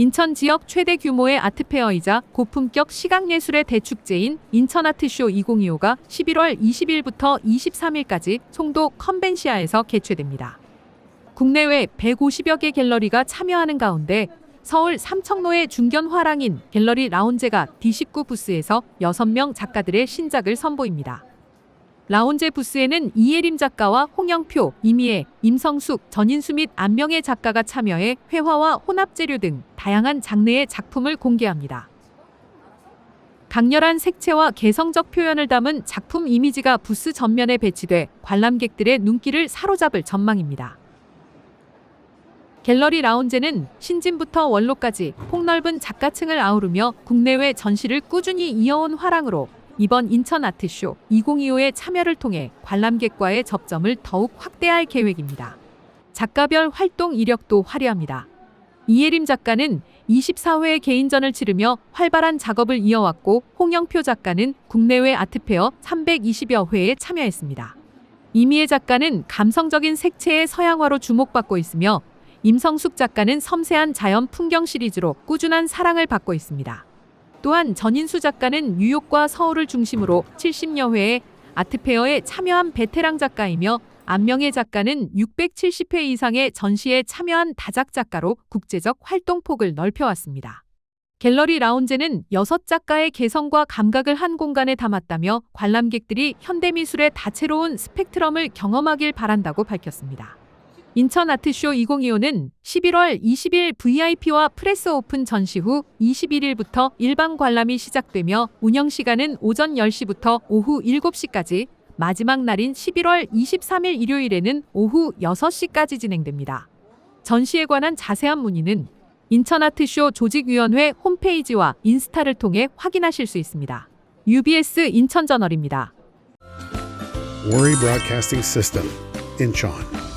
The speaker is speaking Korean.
인천 지역 최대 규모의 아트페어이자 고품격 시각예술의 대축제인 인천아트쇼 2025가 11월 20일부터 23일까지 송도 컨벤시아에서 개최됩니다. 국내외 150여 개 갤러리가 참여하는 가운데 서울 삼청로의 중견 화랑인 갤러리 라운제가 D19 부스에서 6명 작가들의 신작을 선보입니다. 라운제 부스에는 이예림 작가와 홍영표, 이미애, 임성숙, 전인수 및 안명의 작가가 참여해 회화와 혼합 재료 등 다양한 장르의 작품을 공개합니다. 강렬한 색채와 개성적 표현을 담은 작품 이미지가 부스 전면에 배치돼 관람객들의 눈길을 사로잡을 전망입니다. 갤러리 라운제는 신진부터 원로까지 폭넓은 작가층을 아우르며 국내외 전시를 꾸준히 이어온 화랑으로 이번 인천 아트쇼 2025의 참여를 통해 관람객과의 접점을 더욱 확대할 계획입니다. 작가별 활동 이력도 화려합니다. 이예림 작가는 24회 개인전을 치르며 활발한 작업을 이어왔고 홍영표 작가는 국내외 아트페어 320여 회에 참여했습니다. 이미애 작가는 감성적인 색채의 서양화로 주목받고 있으며 임성숙 작가는 섬세한 자연 풍경 시리즈로 꾸준한 사랑을 받고 있습니다. 또한 전인수 작가는 뉴욕과 서울을 중심으로 70여 회의 아트페어에 참여한 베테랑 작가이며 안명의 작가는 670회 이상의 전시에 참여한 다작 작가로 국제적 활동폭을 넓혀왔습니다. 갤러리 라운제는 여섯 작가의 개성과 감각을 한 공간에 담았다며 관람객들이 현대미술의 다채로운 스펙트럼을 경험하길 바란다고 밝혔습니다. 인천 아트쇼 2025는 11월 20일 VIP와 프레스 오픈 전시 후 21일부터 일반 관람이 시작되며 운영 시간은 오전 10시부터 오후 7시까지 마지막 날인 11월 23일 일요일에는 오후 6시까지 진행됩니다. 전시에 관한 자세한 문의는 인천 아트쇼 조직위원회 홈페이지와 인스타를 통해 확인하실 수 있습니다. UBS 인천 저널입니다. Worry Broadcasting System, Incheon.